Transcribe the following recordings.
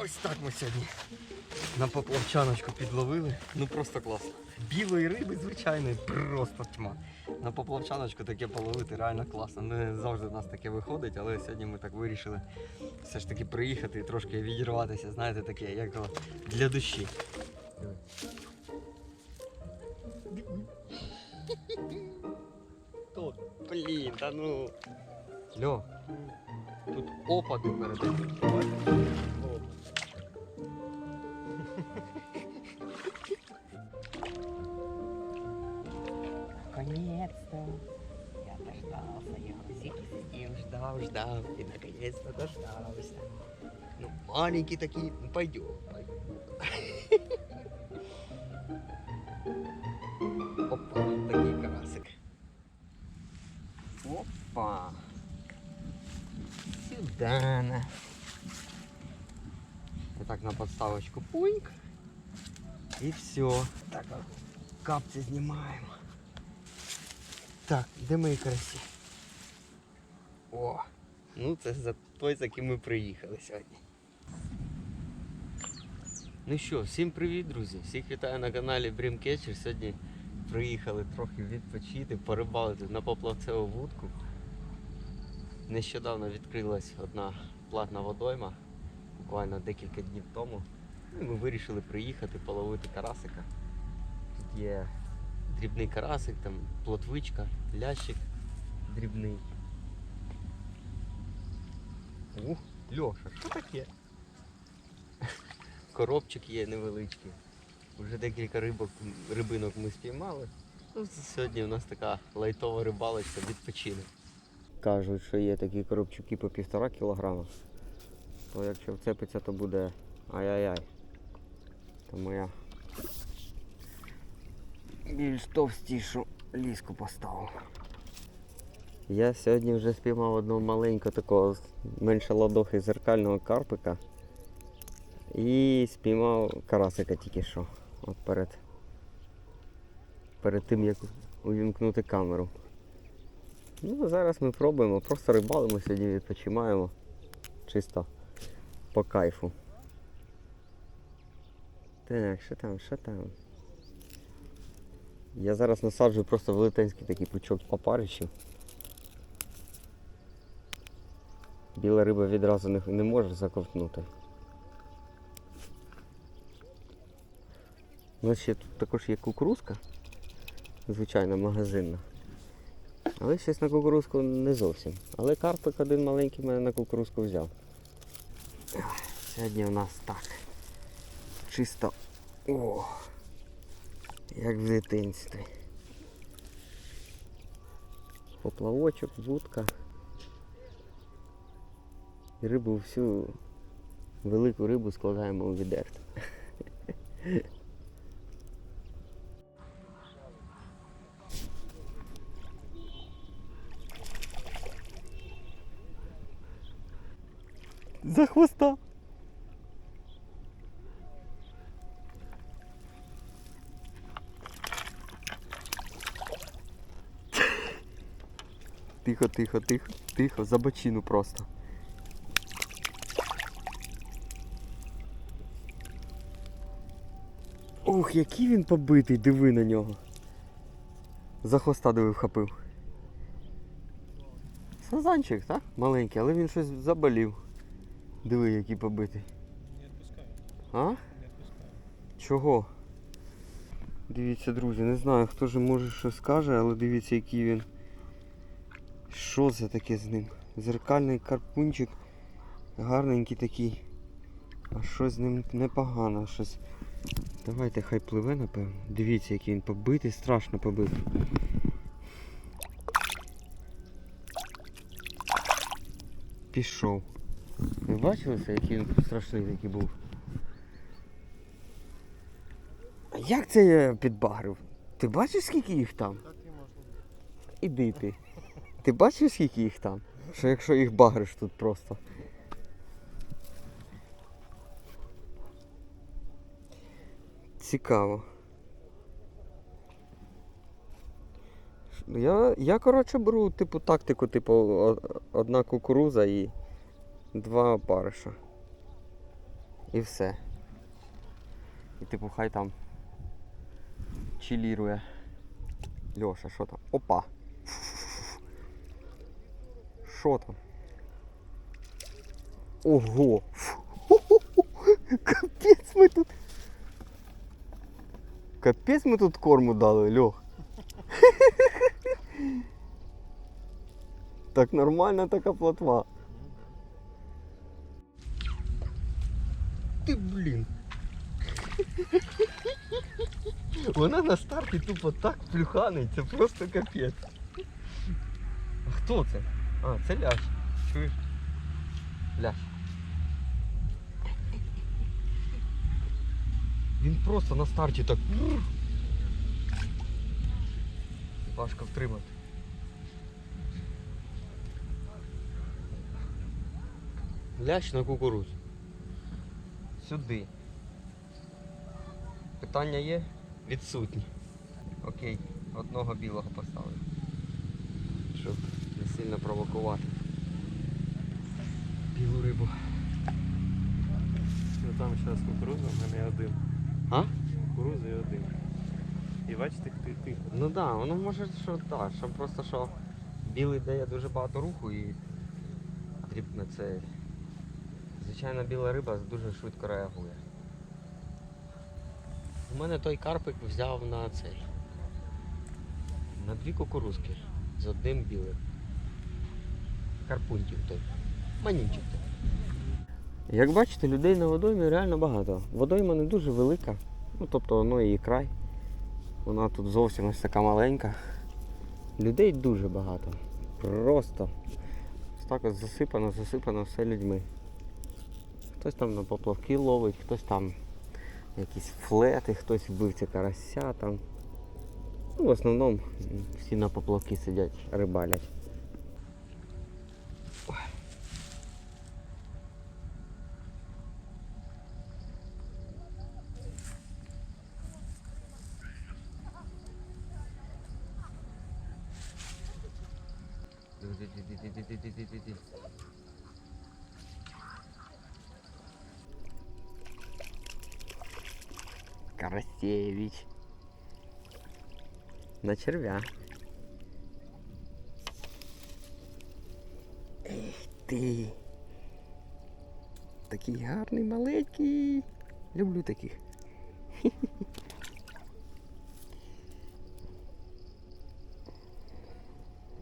Ось так ми сьогодні на поплавчаночку підловили. Ну просто класно. Білої риби, звичайної, просто тьма. На поплавчаночку таке половити реально класно. Не завжди в нас таке виходить, але сьогодні ми так вирішили все ж таки приїхати і трошки відірватися, знаєте, таке, як для душі. Тут, блін, та ну. Льо, тут опади передають. ждал, ждал, и наконец-то дождался. Ну, маленький такие, ну пойдем, пойдем. Опа, такий карасик. Опа. Сюда на. И так на подставочку пуньк. И все. Так, а капці знімаємо. Так, де мої карасі? О, Ну це за той, за ким ми приїхали сьогодні. Ну що, всім привіт, друзі! Всіх вітаю на каналі Брімкетчер. Сьогодні приїхали трохи відпочити, порибалити на поплавцеву вудку. Нещодавно відкрилась одна платна водойма, буквально декілька днів тому. Ну, і ми вирішили приїхати половити карасика. Тут є дрібний карасик, там плотвичка, лящик дрібний. Ух, Льоша, що таке? Коробчик є невеличкий. Вже декілька рибок, рибинок ми спіймали. Ну, сьогодні у нас така лайтова рибалочка, відпочинок. Кажуть, що є такі коробчуки по півтора кілограма. То якщо вцепиться, то буде ай-яй-яй. Тому я більш товстішу ліску поставив. Я сьогодні вже спіймав одного маленького такого менше ладохи зеркального карпика. І спіймав карасика тільки що. От перед, перед тим як увімкнути камеру. Ну, зараз ми пробуємо, просто рибалимо сьогодні, відпочиваємо. Чисто по кайфу. Так, що там, що там? Я зараз насаджую просто велетенський такий пучок опарищів. Біла риба відразу не, не може заковтнути. У нас ще тут також є кукурузка, звичайно, магазинна. Але щось на кукурузку не зовсім. Але карпик один маленький мене на кукурузку взяв. Сьогодні у нас так. Чисто. О! Як в дитинстві. Поплавочок, вудка. І рибу всю велику рибу складаємо у відерто. За хвоста. Тихо, тихо, тихо, тихо, за бочину просто. Ух, який він побитий, диви на нього. За хвоста диви вхопив. Сазанчик, так? Маленький, але він щось заболів. Диви, який побитий. Не відпускаю, А? Чого? Дивіться, друзі, не знаю, хто ж може що скаже, але дивіться, який він. Що це таке з ним? Зеркальний карпунчик. Гарненький такий. А щось з ним непогано. Щось. Давайте хай пливе, напевно. Дивіться, який він побитий, страшно побитий. Пішов. Ви бачили це, який він страшний такий був? А як це я підбагрив? Ти бачиш, скільки їх там? Іди ти. Ти бачиш, скільки їх там? Що якщо їх багриш тут просто. Цікаво. Я, я коротше беру типу тактику, типу одна кукуруза і два опариша. І все. І типу хай там чилірує. Льоша, що там? Опа! Що там? Ого! Капець ми тут. Капець ми тут корму дали, Льох. Так нормальна така плотва. Ти блін. Вона на старті тупо так плюханить, це просто капець. А хто це? А, це лящ. Чуєш? Лящ. Він просто на старті так. Важко втримати. Лящ на кукурудзу. Сюди. Питання є? Відсутні. Окей, одного білого поставлю. Щоб не сильно провокувати. Білу рибу. Ну там зараз кукуруза, в мене один. А? Кукуруза і один. І бачите, ти тихо. Ну так, да, воно може, що так, що просто що білий дає дуже багато руху і потрібно це. Звичайна біла риба дуже швидко реагує. У мене той карпик взяв на цей. На дві кукурузки з одним білим. Карпунтів той. Манінчик той. Як бачите, людей на водоймі реально багато. Водойма не дуже велика. Ну тобто воно її край. Вона тут зовсім ось така маленька. Людей дуже багато. Просто так ось засипано, засипано все людьми. Хтось там на поплавки ловить, хтось там якісь флети, хтось вбивця карася там. Ну, в основному всі на поплавки сидять, рибалять. Карасевич. На червя. Ех ти. Такий гарний, маленький. Люблю таких.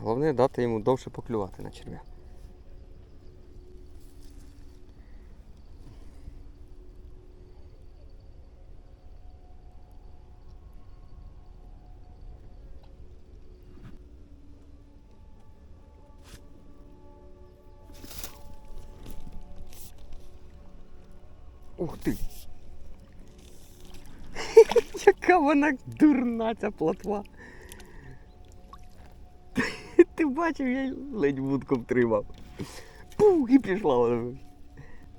Головне дати йому довше поклювати на черв'я. Ух ти! Яка вона дурна ця плотва! Бачив, я й ледь вудку втримав. Пух, і пішла вона.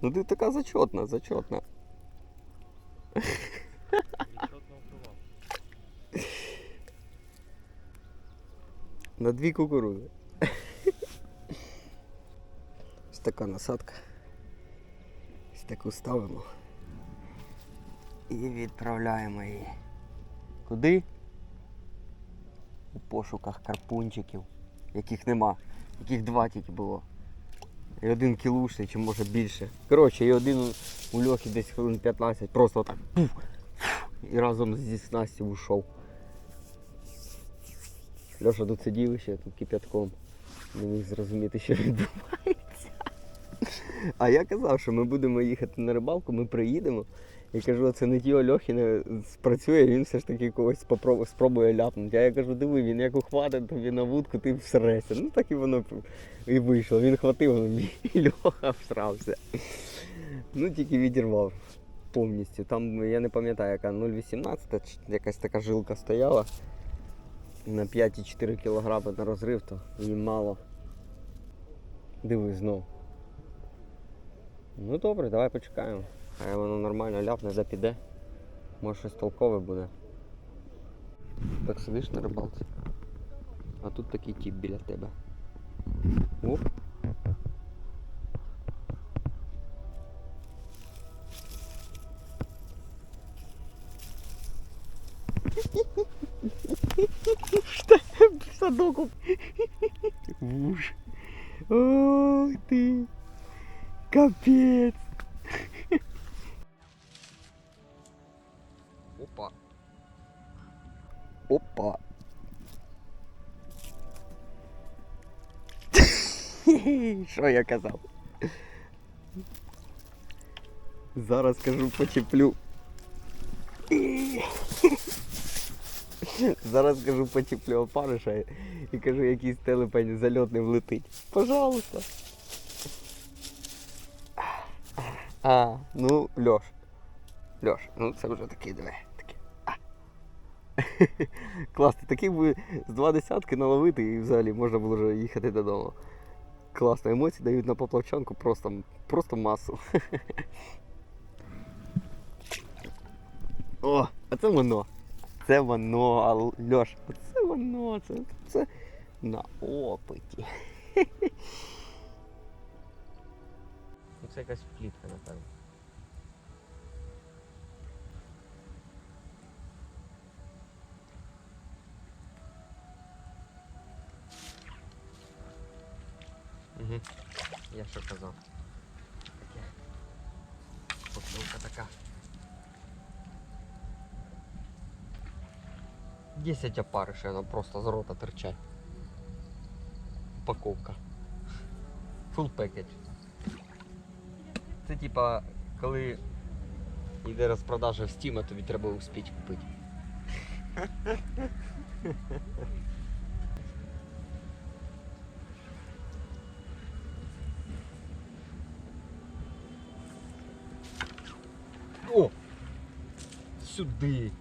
Ну ти така. Відчотно впливав. На дві кукурузи. Ось така насадка. Ось таку ставимо. І відправляємо її. Куди? У пошуках карпунчиків, яких нема, яких два тільки було. І один кілушний, чи може більше. Коротше, і один у- льохі десь хвилин 15, просто так пуф, і разом зі снастю ушов. Льоша тут сидів ще тут кип'ятком. Не міг зрозуміти, що відбувається. А я казав, що ми будемо їхати на рибалку, ми приїдемо. І кажу, це не ті Ольохи не спрацює, він все ж таки когось спробує ляпнути. А я кажу, диви, він як ухватить тобі на вудку, ти всрешся. Ну так і воно і вийшло. Він хватив, і Льоха всрався. Ну тільки відірвав повністю. Там я не пам'ятаю, яка 0,18, якась така жилка стояла на 5,4 кг на розрив, то їй мало. Диви знов. Ну добре, давай почекаємо. Хай воно нормально ляпне, запіде. Може щось толкове буде. Так сидиш на рибалці. А тут такий тіп біля тебе. Оп. Садок. Вуж. Ох ти. Капець. Опа. Опа. Що я казав? Зараз кажу почеплю. Зараз кажу почеплю опариша і кажу, якийсь телепень зальотний влетить. Пожалуйста. А, ну, Льош. Льош, ну це вже такий диви. Такий. А. Класно, такий би з два десятки наловити і взагалі можна було вже їхати додому. Класно, емоції дають на поплавчанку просто, просто масу. О, а це воно. Це воно, а Льош, це воно, це, це на опиті. Ну це якась плітка, напевно. Угу. Я що казав. Таке. Поклювка така. 10 опаришей, воно просто з рота терчать. Упаковка. Full package. Це типа, коли йде розпродажа в Steam, тобі треба успіти купити. О! Сюди!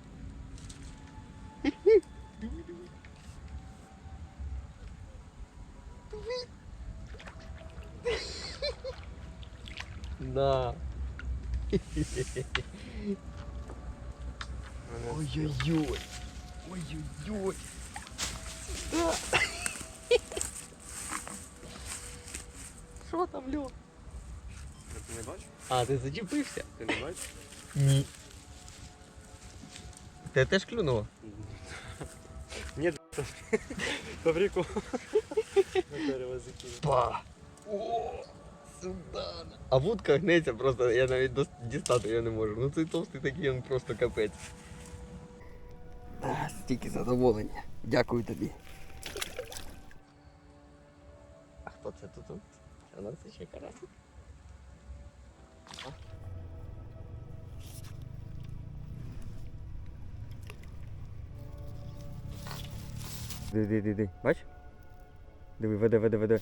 Да. Ой-ой-ой. Ой-ой-ой. Да. Що там, Льо? Ти не бачиш? А, ти зачепився? Ти не бачиш? Ні. Ти теж клюнуло? Ні, це Фабрику на дерево закинув. Па! О! Сюда! А вудка гнеться просто, я навіть дістати його не можу. Ну цей товстий такий, він просто капець. А, стільки задоволення. Дякую тобі. А хто це тут? А нас ще карасик. Диви, диви. Бач? Диви, веде, веде, веде.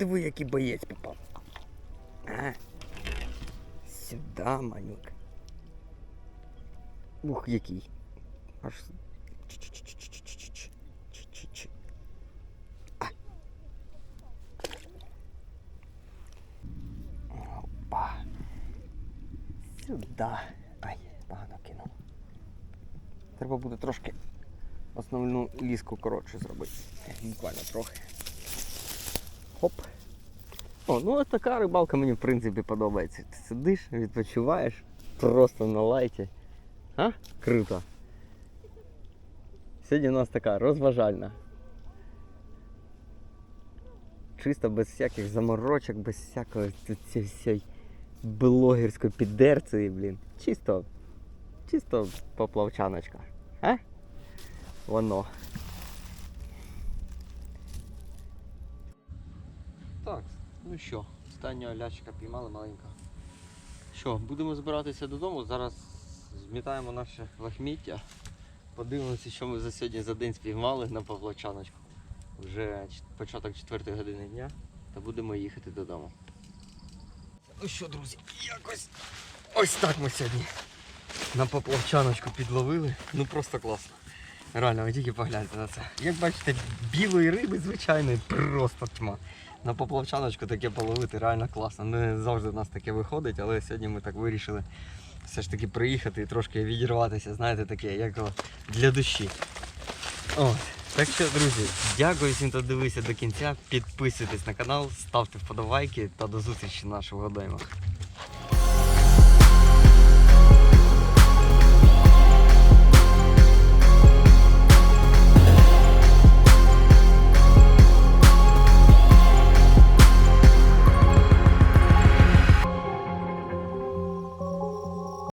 диви, який боєць попав. А. Сюда, малюк. Ух, який. Аж. Опа. Сюда. Ай, погано кинув. Треба буде трошки основну ліску коротше зробити. Буквально трохи. Хоп. О, ну ось така рибалка мені в принципі подобається. Ти сидиш, відпочиваєш просто на лайті. А? Круто. Сьогодні у нас така розважальна. Чисто без всяких заморочок, без всякої цієї блогерської підерції, блін. Чисто, чисто поплавчаночка. А? Воно. Ну що, останнього лячка піймали маленька. Що, будемо збиратися додому. Зараз змітаємо наше лахміття. Подивимося, що ми за сьогодні за день спіймали на Павловчаночку. Вже початок 4 години дня. Та будемо їхати додому. Ну що, друзі, якось ось так ми сьогодні на поплавчаночку підловили. Ну просто класно. Реально, ви тільки погляньте на це. Як бачите, білої риби, звичайної, просто тьма. На поплавчаночку таке половити реально класно. Не завжди в нас таке виходить, але сьогодні ми так вирішили все ж таки приїхати і трошки відірватися, знаєте, таке, як для душі. От. Так що, друзі, дякую всім, хто дивився до кінця. Підписуйтесь на канал, ставте вподобайки та до зустрічі в наших водоймах.